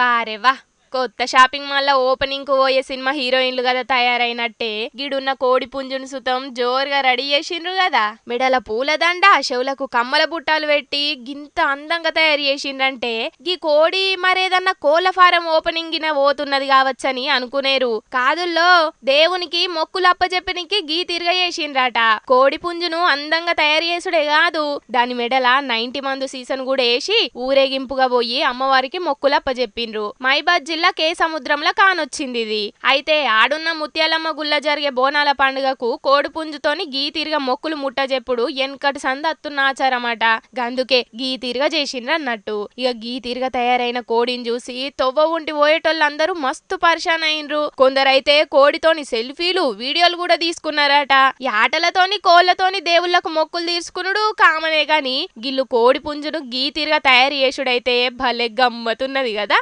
Vale, va. కొత్త shopping మాల్లో ఓపెనింగ్కు పోయే సినిమా హీరోయిన్లు కదా తయారైనట్టే. గిడున్న కోడి పుంజును సుతం జోరుగా రెడీ చేసిండ్రు కదా. మెడల పూలదండ చెవులకు కమ్మల బుట్టాలు పెట్టి గింత అందంగా తయారు చేసిండ్రంటే గీ కోడి మరేదన్నా కోళ్ళ ఫారం ఓపెనింగ్ గిన పోతున్నది కావచ్చని అనుకునేరు. కాదుల్లో దేవునికి మొక్కులు అప్పచెప్పనికి గీ తిరగ చేసిండ్రట. కోడి పుంజును అందంగా తయారు చేసుడే కాదు. దాని మెడల నైన్టీ మందు సీసన్ కూడా వేసి ఊరేగింపుగా పోయి అమ్మవారికి మొక్కులు అప్పచెప్పిండ్రు మైబాద్ జిల్లా కే సముద్రంలో కానొచ్చింది ఇది. అయితే ఆడున్న ముత్యాలమ్మ గుల్ల జరిగే బోనాల పండుగకు కోడి పుంజుతోని గీ తిరిగ మొక్కులు ముట్టజెప్పుడు ఎన్కటి సంద అత్తున్న ఆచారమట గందుకే గీ తిరిగ చేసిండ్రు అన్నట్టు ఇక గీ తిరిగ తయారైన కోడిని చూసి తొవ్వ ఉంటి పోయేటోళ్ళందరూ మస్తు పరిశాన్ అయినరు కొందరైతే కోడితోని సెల్ఫీలు వీడియోలు కూడా తీసుకున్నారట. ఈ ఆటలతోని కోళ్ళతోని దేవుళ్ళకు మొక్కులు తీర్చుకునుడు కామనే గాని గిల్లు కోడి పుంజును గీ తిరిగ తయారు చేసుడైతే భలే గమ్మతున్నది కదా